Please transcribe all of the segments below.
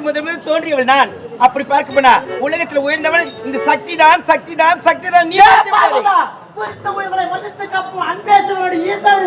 உலகத்தில் முதலில் தோன்றியவள் நான். அப்படி பார்க்க போனா உலகத்தில் உயர்ந்தவள் இந்த சக்தி தான் சக்தி தான் சக்தி தான் நீ அன்பேசனோட ஈசன்.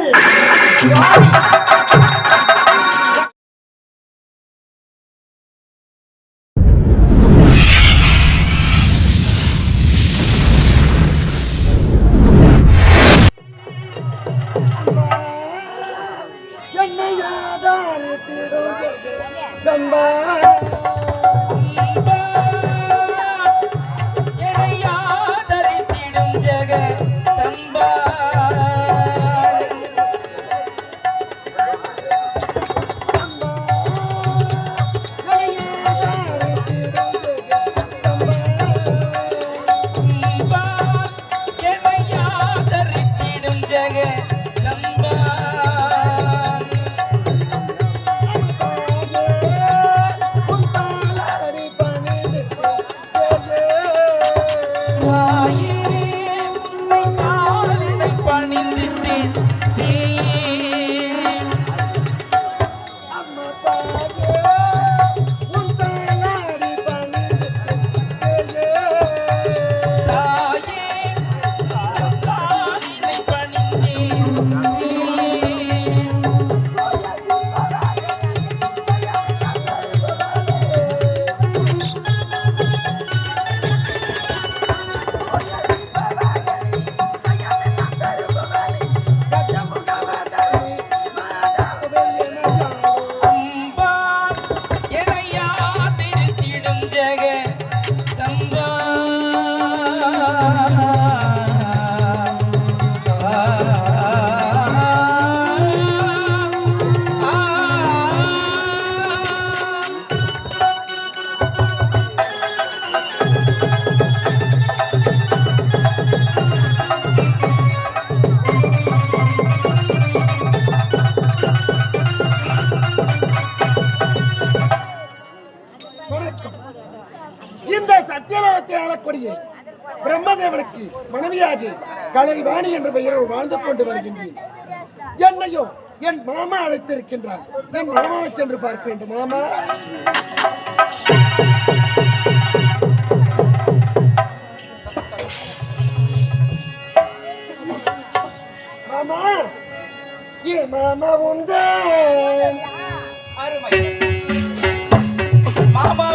இந்த சத்தியலோகத்தை ஆளக்கூடிய பிரம்மதேவனுக்கு மனைவியாக கலைவாணி என்ற பெயரோடு வாழ்ந்து கொண்டு வருகின்றேன். என்னையோ என் மாமா அழைத்திருக்கின்றார். என் மாமாவை சென்று பார்க்க வேண்டும். மாமா. மாமா. ஏ மாமா உண்டு. மாமா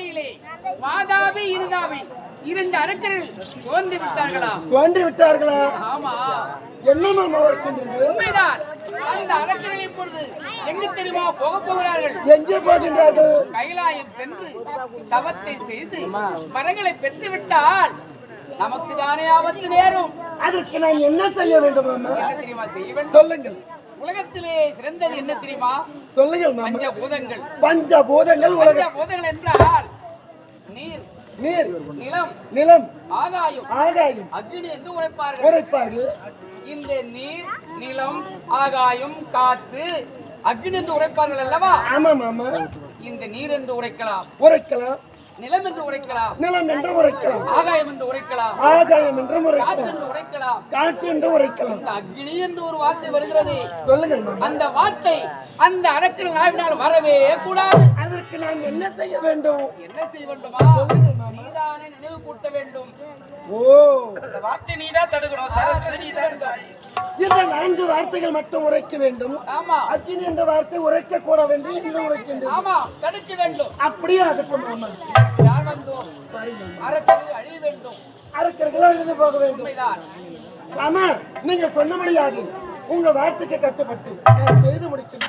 ரத்னாபுரியிலே வாதாபி இருதாபி இரண்டு அரக்கர்கள் தோன்றி விட்டார்களாம் தோன்றி விட்டார்களா? ஆமா. என்ன மாமா இருக்கின்றீர்கள் உண்மைதான். அந்த அரக்கர்கள் இப்பொழுது எங்கு தெரியுமா போக போகிறார்கள்? எங்கே போகின்றார்கள்? கைலாயம் சென்று தவத்தை செய்து மரங்களை பெற்று விட்டால் நமக்கு தானே ஆபத்து நேரும். அதற்கு நான் என்ன செய்ய வேண்டும் தெரியுமா செய்ய வேண்டும்? சொல்லுங்கள். உலகத்திலே சிறந்தது என்ன தெரியுமா? சொல்லுங்கள் மாமா. பஞ்ச பூதங்கள் பஞ்ச உலக பூதங்கள் என்றால் நீர் நீர். நிலம் நிலம். ஆகாயம். ஆகாயம். அக்னி என்று உரைப்பார்கள். உரைப்பார்கள். இந்த நீர் நிலம் ஆகாயம் காற்று அக்னி என்று உரைப்பார்கள் அல்லவா? ஆமா மாமா. இந்த நீர் என்று உரைக்கலாம். உரைக்கலாம். நிலம் என்று உரைக்கலாம். நிலம் என்று உரைக்கலாம். ஆகாயம் என்று உரைக்கலாம். ஆகாயம் என்றும் காற்று உரைக்கலாம். என்று உரைக்கலாம். காற்று என்று உரைக்கலாம். இந்த அக்னி என்று ஒரு வார்த்தை வருகிறது. சொல்லுங்கள் மாமா. அந்த வார்த்தை அந்த அடக்கிற நாவினால் வரவே கூடாது. அதற்கு நான் என்ன செய்ய வேண்டும்? என்ன செய்ய வேண்டுமா? நீதானே நினைவு கூட்ட வேண்டும். ஓ. இந்த வார்த்தை நீதான் தடுக்கணும். சரஸ்வதி நீதான். இந்த நான்கு வார்த்தைகள் மட்டும் உரைக்க வேண்டும். ஆமா. அக்கினி என்ற வார்த்தை உரைக்க கூடாது என்று இன்னும் உரைக்கின்றேன். ஆமா தடுக்க வேண்டும். அப்படியே ஆகட்டும் மாமா யார் வந்தோம்? அழிய வேண்டும். அரக்கர்கள் எழுந்து போக வேண்டும். ஆமா நீங்க சொன்னபடியாக உங்க வார்த்தைக்கு கட்டுப்பட்டு நான் செய்து முடிக்கிறேன்.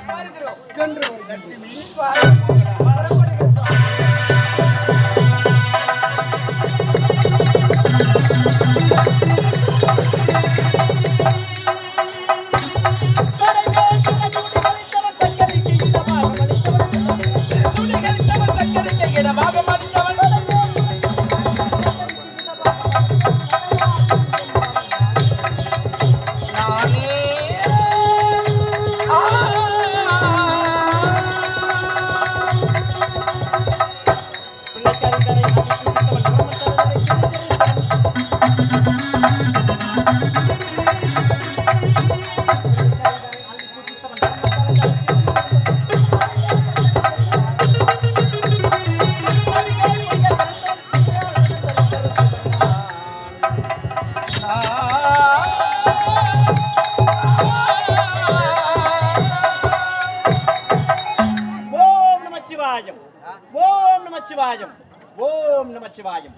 ஓம் நமச்சிவாயம் ஓம் நமச்சிவாயம்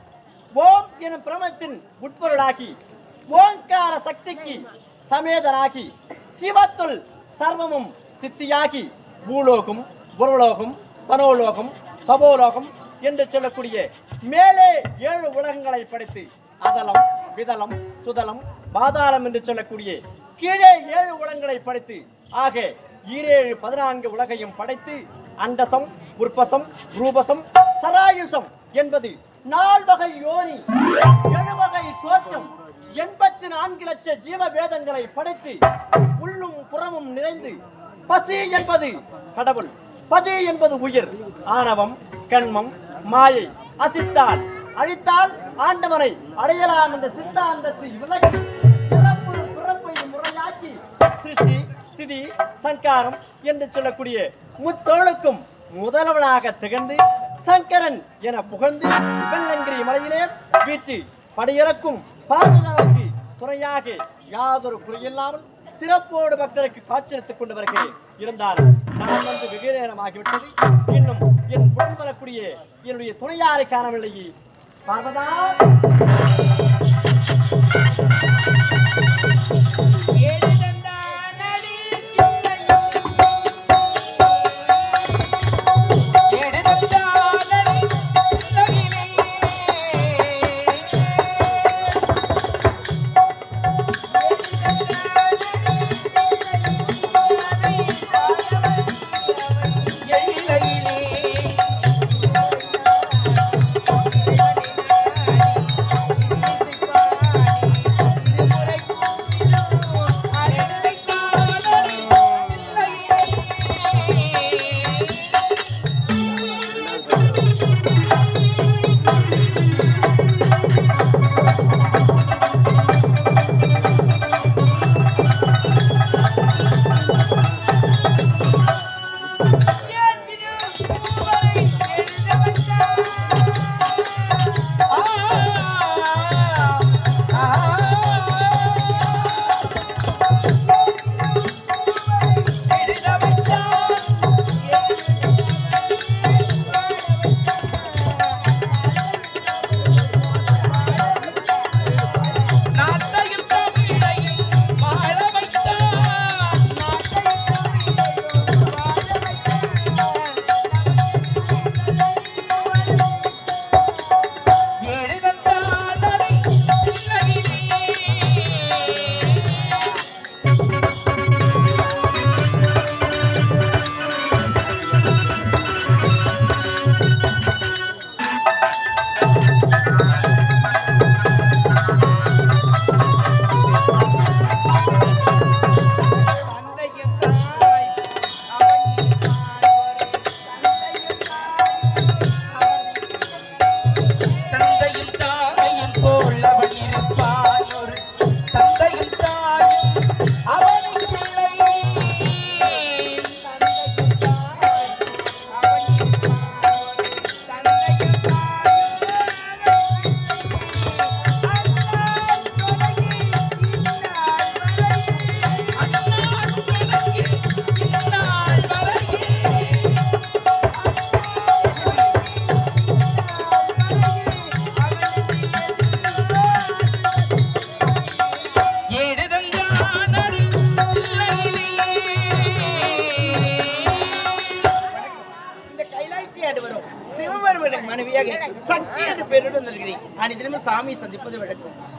ஓம் எனும் பிரமத்தின் உட்பொருளாக்கி ஓங்கார சக்திக்கு சமேதனாகி சிவத்துள் சர்வமும் சித்தியாகி பூலோகம் புறலோகம் பனோலோகம் சபோலோகம் என்று சொல்லக்கூடிய மேலே ஏழு உலகங்களை படைத்து அதலம் விதலம் சுதலம் பாதாளம் என்று சொல்லக்கூடிய கீழே ஏழு உலகங்களை படைத்து ஆக ஈரேழு பதினான்கு உலகையும் படைத்து அண்டசம் உற்பசம் ரூபசம் சராயுசம் என்பது நால்வகை யோனி எழுவகை தோற்றம் எண்பத்தி நான்கு லட்ச ஜீவ வேதங்களை படைத்து உள்ளும் புறமும் நிறைந்து பசி என்பது கடவுள் பதி என்பது உயிர் ஆணவம் கண்மம் மாயை அசித்தால் அழித்தால் ஆண்டவனை அடையலாம் என்ற சித்தாந்தத்தை விளக்கி திதி சங்காரம் என்று சொல்லக்கூடிய முத்தோளுக்கும் முதல்வனாக திகழ்ந்து சங்கரன் என புகழ்ந்து வெள்ளங்கிரி மலையிலே வீட்டு படையிறக்கும் பாதுகாப்பு துணையாக யாதொரு குறையில்லாமல் சிறப்போடு பக்தருக்கு காட்சியளித்துக் கொண்டு வருகிறேன். இருந்தாலும் நான் வந்து வெகு நேரமாகிவிட்டது இன்னும் என் உடன் வரக்கூடிய என்னுடைய துணையாரை காணவில்லையே. பார்வதா!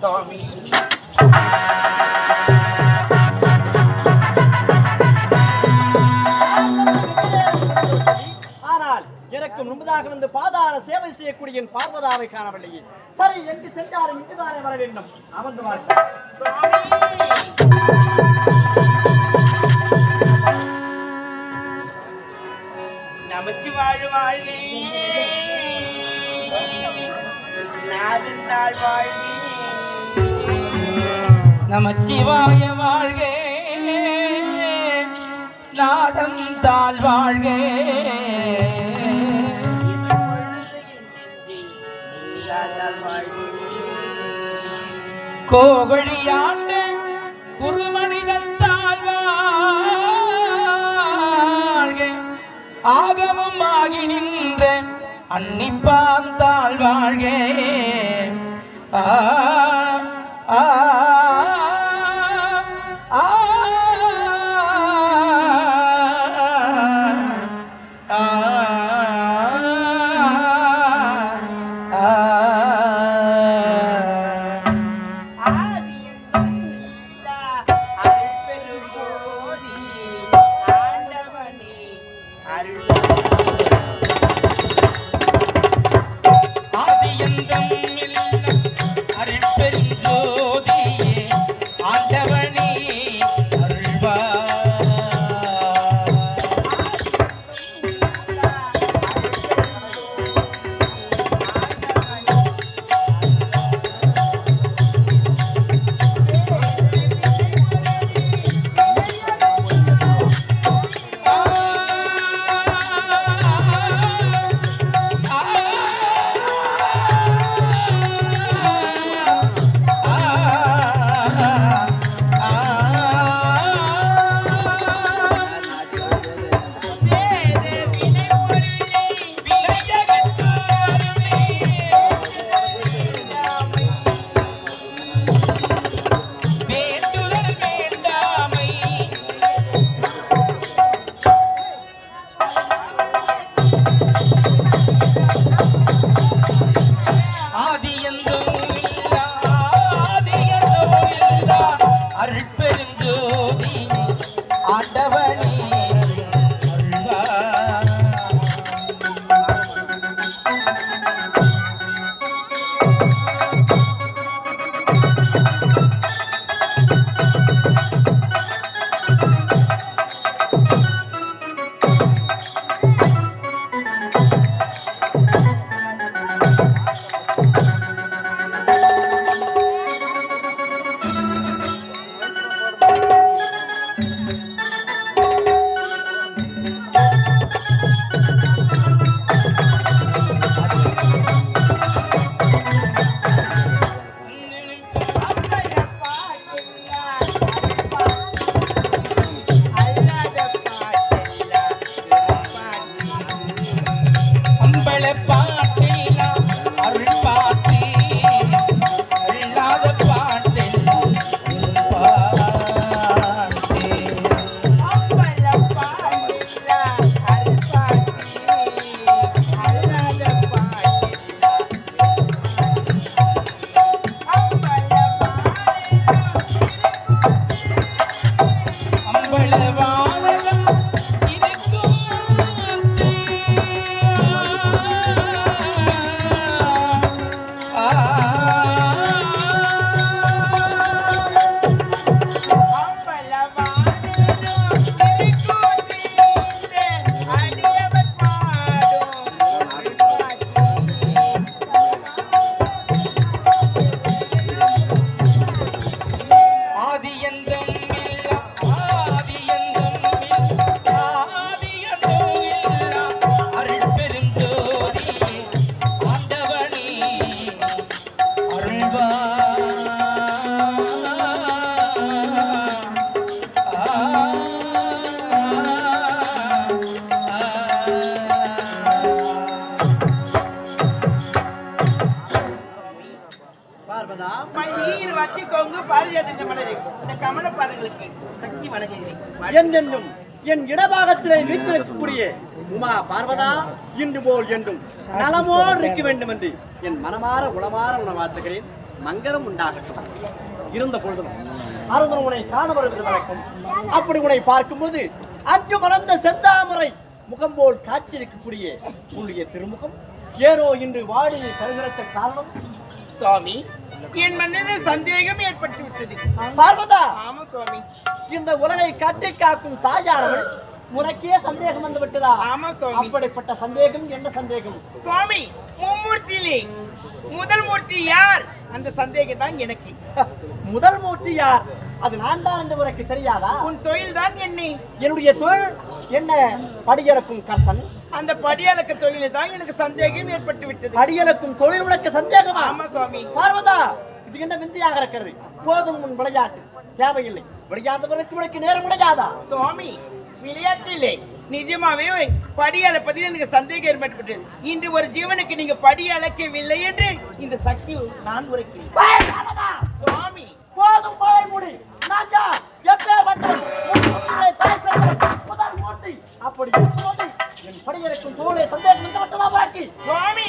சாமி ஆனால் எனக்கு முன்பதாக வந்து பாதார சேவை செய்யக்கூடிய என் பார்வதாவை காணவில்லையே. சரி எங்கு சென்றாலும் இங்குதானே வர வேண்டும். அமர்ந்து வாழ்க்கை நமச்சிவாழ் வாழ்வே நாதந்தாள் வாழ்வே நமச்சிவாய வாழ்கே நாடந்தாள் வாழ்கே நீராதாள் வாழ்வே. கோகழியாண்ட குருமணிதன் தாழ்வாழ்க ஆகமம் ஆகி நின்ற அன்னிப்பாந்தாள் வாழ்க ஆ ஆ இன்று போல் என்றும் நலமோடு இருக்க வேண்டும் என்று என் மனமாற உளமாற உணவாற்றுகிறேன் மங்களம் உண்டாகட்டும். இருந்த பொழுதும் அருந்தன் உன்னை காண வருவது வழக்கம் அப்படி உன்னை பார்க்கும்போது அன்று மலர்ந்த செந்தாமரை முகம் போல் காட்சியிருக்கக்கூடிய உன்னுடைய திருமுகம். ஏனோ இன்று வாடி கருகிறத்த காரணம்? சுவாமி என் மனதில் சந்தேகம் ஏற்பட்டு விட்டது பார்வதா! ஆமா சுவாமி. இந்த உலகை கட்டி காக்கும் தாயானவள் உனக்கே சந்தேகம் வந்து விட்டதா? ஆமா சுவாமி. அப்படிப்பட்ட சந்தேகம் என்ன சந்தேகம்? சுவாமி மும்மூர்த்தியிலே முதல் மூர்த்தி யார்? அந்த சந்தேகம் தான் எனக்கு. முதல் மூர்த்தி யார்? அது நான் தான் என்று உனக்கு தெரியாதா? உன் தொழில் தான் என்னை. என்னுடைய தொழில் என்ன? படியளக்கும் கர்த்தன். அந்த படியாளக்க தொழில் தான் எனக்கு சந்தேகம் ஏற்பட்டு விட்டது. படியளக்கும் தொழில் உனக்கு சந்தேகமா? ஆமா சுவாமி. பார்வதா இது என்ன விந்தையாக இருக்கிறது? போதும் உன் விளையாட்டு. தேவையில்லை. விளையாடுவதற்கு உனக்கு நேரம் கிடையாதா சுவாமி விளையாட்டிலே நிஜமாவே படி அளப்பதில் எனக்கு சந்தேகம் ஏற்பட்டுவிட்டது இன்று ஒரு ஜீவனுக்கு நீங்க படி அளக்கவில்லை என்று இந்த சக்தி நான் உரைக்கிறேன்! சுவாமி போதும் பழைய முடி. முதல். அப்படி என் படையிறக்கும் தொழிலை சந்தேகம் வந்து விட்டதா உனக்கு? சுவாமி!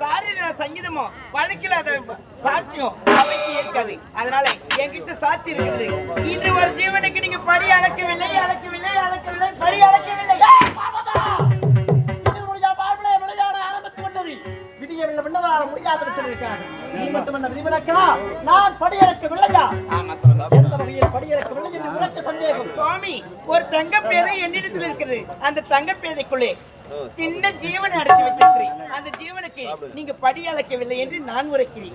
சாரி சங்கீதமோ வழக்கில் அத சாட்சியம் அவைக்கு இருக்காது. அதனால என்கிட்ட சாட்சி இருக்கிறது இன்று ஒரு ஜீவனுக்கு நீங்க படி அளக்கவில்லை அளக்கவில்லை அளக்கவில்லை படி அளக்கவில்லை விடியவில்லை விண்ணவரால் முடியாதுன்னு சொல்லியிருக்கிறார்கள். நீ மட்டும் என்ன விதிவிலக்கா? நான் சுவாமி எந்த வகையில் படியளக்கவில்லை என்று உனக்கு சந்தேகம்? சுவாமி ஒரு தங்கப்பேதை என்னிடத்தில் இருக்குது. அந்த தங்கப்பேதைக்குள்ளே சின்ன ஜீவன் அடைத்து வைத்திருக்கிறேன். அந்த ஜீவனுக்கு நீங்க படி அளக்கவில்லை என்று நான் உரைக்கிறேன்!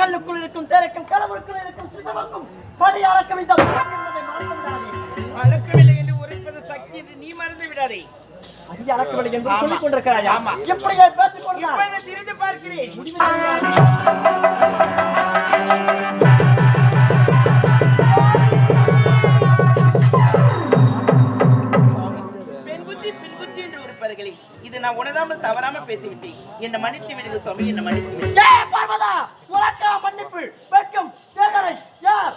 கல்லுக்குள் இருக்கும் தேரைக்கும் கடவுளுக்குள் இருக்கும் சிசுவுக்கும் படி அளக்க வேண்டும். அளக்கவில்லை என்று உரைப்பது சக்தி என்று நீ மறந்து விடாதே. அடி அளக்கவில்லை என்று. சொல்லிக் கொண்டிருக்கிறாயா. எப்படியே பேசிக் இப்போது திரிந்து பார்க்கிறேன். நான் உணராமல் தவறாம பேசிவிட்டேன். என்னை மன்னித்து விடுங்க சுவாமி. என்னை மன்னித்து ஏய் பார்வதா! உனக்கா மன்னிப்பு வெட்கம். யார்?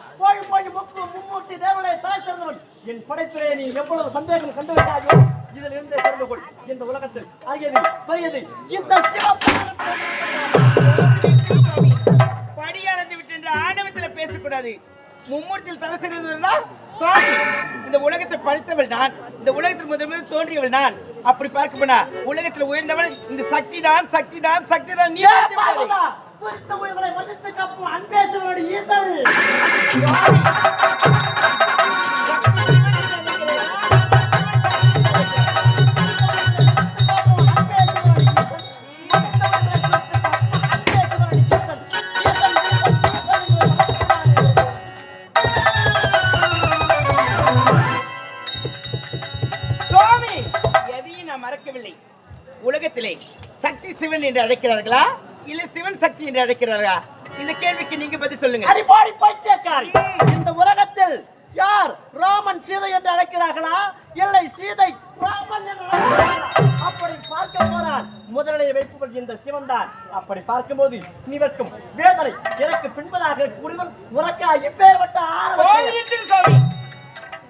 என் படைப்பிலே நீ எவ்வளவு சந்தேகம் கண்டு விட்டாயோ இதில் இருந்தே தெரிந்து கொள். இந்த உலகத்தில் அரியது பெரியது இந்த படி அளந்து விட்டு என்ற ஆணவத்துல பேசக்கூடாது. மும்மூர்த்தியில் தலை சிறந்ததுன்னா இந்த உலகத்தை படைத்தவள் நான். இந்த உலகத்தில் முதல் தோன்றியவள் நான். அப்படி பார்க்க போனா உலகத்தில் உயர்ந்தவள் இந்த சக்தி தான் சக்தி தான் சக்தி தான் நீ ஏய் என்று அழைக்கிறார்களா? இல்ல சிவன் சக்தி என்று அழைக்கிறார்களா? இந்த கேள்விக்கு நீங்க பதில் சொல்லுங்க. பைத்தியக்காரி. இந்த உலகத்தில் யார் ராமன் சீதை என்று அழைக்கிறார்களா? இல்லை சீதை ராமன் என்று அழைக்கிறார்களா? அப்படி பார்க்க போனால் முதலில் வைப்பவள் இந்த சிவன் தான். அப்படி பார்க்கும்போது நீ வைக்கும் வேதனை. எனக்கு பின்பதாக கூறுவன் உனக்கா? இப்பேற்பட்ட ஆரம்ப போதிருக்கிறது சுவாமி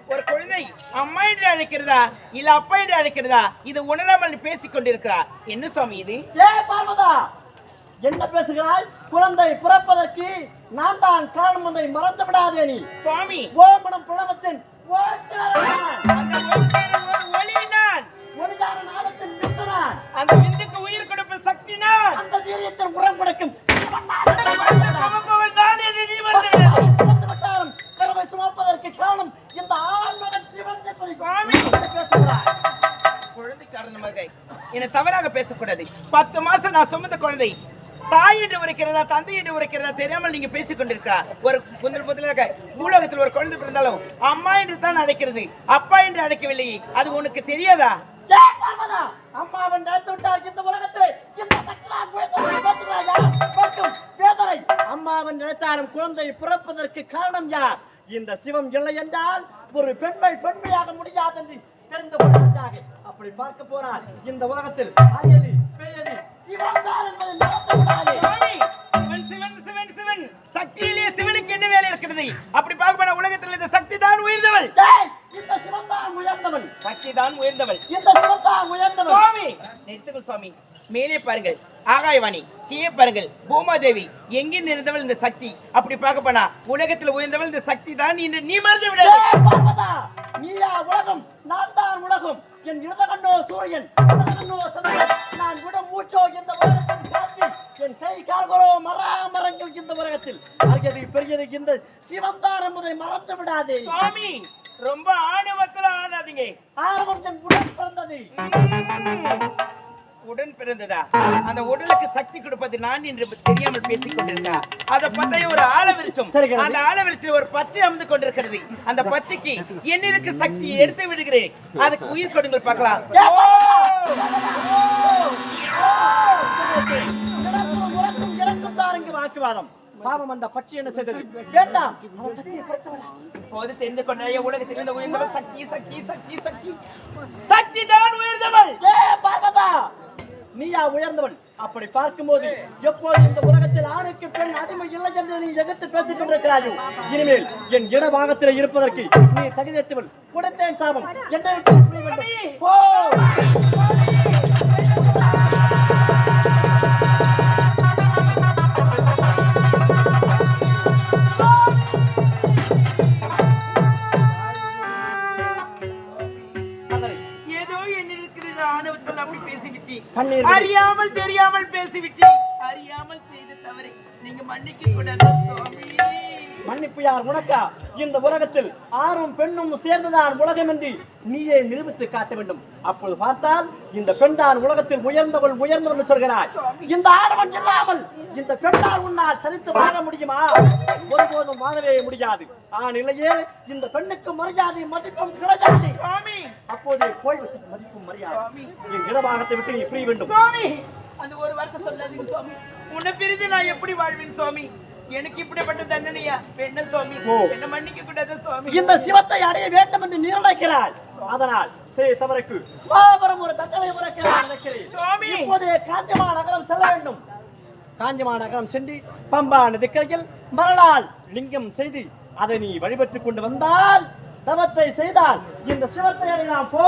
ஒரு குழந்தை அம்மா என்று அழைக்கிறதா இல்ல அப்பா என்று அழைக்கிறதா இது உணராமல் பேசிக் கொண்டிருக்கிறா என்ன சுவாமி இது? ஏ பார்வதா என்ன பேசுகிறாய்? குழந்தை பிறப்பதற்கு நான் தான் காரணம் அதை மறந்து விடாதே நீ. சுவாமி. ஓமனம் ஓட்டாரனான். அந்த விந்துக்கு உயிர் கொடுப்பல் சக்தி நான் அந்த வீரியத்தில் உரம் கொடுக்கும். நீ வந்து விட்டாலும் கருவை சுமப்பதற்கு காரணம் இந்த ஆண்மகன் சிவன் என்பதை சுவாமி. பேசுகிறாய். குழந்தை காரணமாக என்னை தவறாக பேசக்கூடாது. பத்து மாசம் நான் சுமந்த குழந்தை. தாய் என்று உரைக்கிறதா தந்தை என்று உரைக்கிறதா தெரியாமல் நீங்க பேசிக் கொண்டிருக்கா ஒரு முதல் முதலாக பூலோகத்தில் ஒரு குழந்தை பிறந்தாலும் அம்மா என்று தான் அழைக்கிறது. அப்பா என்று அழைக்கவில்லை. அது உனக்கு தெரியாதா? அம்மாவன் இந்த உலகத்திலே. அம்மாவன் நினைத்தாலும் குழந்தை பிறப்பதற்கு காரணம் யார்? இந்த சிவம் இல்லை என்றால் ஒரு பெண்மை பெண்மையாக முடியாது என்று தெரிந்து கொண்டாக அப்படி பார்க்க போனால் இந்த உலகத்தில் அரியது பெரியது சிவன் தான் என்பதை மறந்து விடாதே. சுவாமி, சிவன் சிவன் சிவன் சிவன். சக்தியிலே சிவனுக்கு என்ன வேலை இருக்கிறது? அப்படி பார்க்க போனா உலகத்தில் இந்த சக்தி தான் உயர்ந்தவள். இந்த உயர்ந்தவன் சக்தி தான் உயர்ந்தவள். இந்த சிவத்தான் உயர்ந்தவன் சுவாமி நிறுத்துங்கள் சுவாமி. மேலே பாருங்கள். ஆகாயவாணி. கீழே பாருங்கள். பூமாதேவி எங்கே இருந்தவள் இந்த சக்தி? அப்படி பார்க்க போனா உலகத்தில் உயர்ந்தவள் இந்த சக்தி தான் என்று நீ மறந்து விட நீயா உலகம்? நான் தான் உலகம். என் இடத கண்ணோ சூரியன் நான் விட மூச்சோ இந்த என் கை கால்களோ மராமரங்கள் இந்த உலகத்தில். அரியது பெரியது இந்த சிவந்தான் என்பதை மறந்து விடாதே. சுவாமி ரொம்ப ஆணவத்தில் ஆனாதீங்க. ஆரம்பம் என் உடன் பிறந்தது. உடன் பிறந்ததா? அந்த உடலுக்கு சக்தி கொடுப்பது நான் என்று தெரியாமல் பேசிக் கொண்டிருக்கா? அதை பார்த்தா ஒரு ஆலவிருச்சம் தெரிகிறது. அந்த ஆலவிருச்சில் ஒரு பச்சை அமர்ந்து கொண்டிருக்கிறது. அந்த பச்சைக்கு என்னிருக்கு சக்தியை எடுத்து விடுகிறேன். அதுக்கு உயிர் கொடுங்கள் பார்க்கலாம். பாவம் அந்த பட்சி என்ன செய்தது? வேண்டாம். அவன் சக்தியை படைத்தவளா இப்போது தெரிந்து கொண்டாய உலகத்தில் இந்த உயர்ந்தவள் சக்தி சக்தி சக்தி சக்தி. சக்தி தான் உயர்ந்தவள். ஏ பார்வதா! நீயா உயர்ந்தவன். அப்படி பார்க்கும்போது எப்போது இந்த உலகத்தில் ஆணுக்கு பெண் அடிமை இல்லை என்று நீ எதிர்த்து பேசிக் கொண்டிருக்கிறாயோ? இனிமேல் என் இட பாகத்தில் இருப்பதற்கு நீ தகுதியற்றவன். கொடுத்தேன் சாபம். என்னை விட்டு போ! அறியாமல் தெரியாமல் பேசிவிட்டி அறியாமல் செய்த தவறை நீங்க மன்னிக்க கூடாது சுவாமி? மன்னிப்பு யார் உனக்கா? இந்த உலகத்தில் ஆணும் பெண்ணும் சேர்ந்துதான் உலகம் என்று நீயே நிரூபித்து காட்ட வேண்டும். அப்போது பார்த்தால் இந்த பெண்தான் உலகத்தில் உயர்ந்தவள் உயர்ந்தவள் சொல்கிறாய். இந்த ஆடவன் இல்லாமல் இந்த பெண்ணால் உன்னால் தனித்து வாழ முடியுமா? ஒருபோதும் வாழவே முடியாது. ஆண் இல்லையே இந்த பெண்ணுக்கு மரியாதை மதிப்பும் கிடையாது. சுவாமி. அப்போதே போய்விட்டு மதிப்பும் மரியாதை. என் இடபாகத்தை விட்டு நீ பிரிய வேண்டும். சுவாமி. அந்த ஒரு வார்த்தை சொல்லாதீங்க சுவாமி. உன்னை பிரிந்து நான் எப்படி வாழ்வேன் சுவாமி? எனக்கு இப்படிப்பட்ட தண்டனையா? என்ன சுவாமி. என்ன மன்னிக்க கூடாது சுவாமி? இந்த சிவத்தை அடைய வேண்டும் என்று நிர்ணயிக்கிறாய் அதனால் செய் தவறுக்கு ஒரு தண்டனை உரைக்கிறார் நினைக்கிறேன். சுவாமி. இப்போதே காஞ்சிமா நகரம் செல்ல வேண்டும். காஞ்சி மாநகரம் சென்று பம்பா நதிக்கரையில் மறுநாள் லிங்கம் செய்து அதை நீ வழிபட்டுக் கொண்டு வந்தால் தவத்தை செய்தால் இந்த சிவத்தை அடையலாம் போ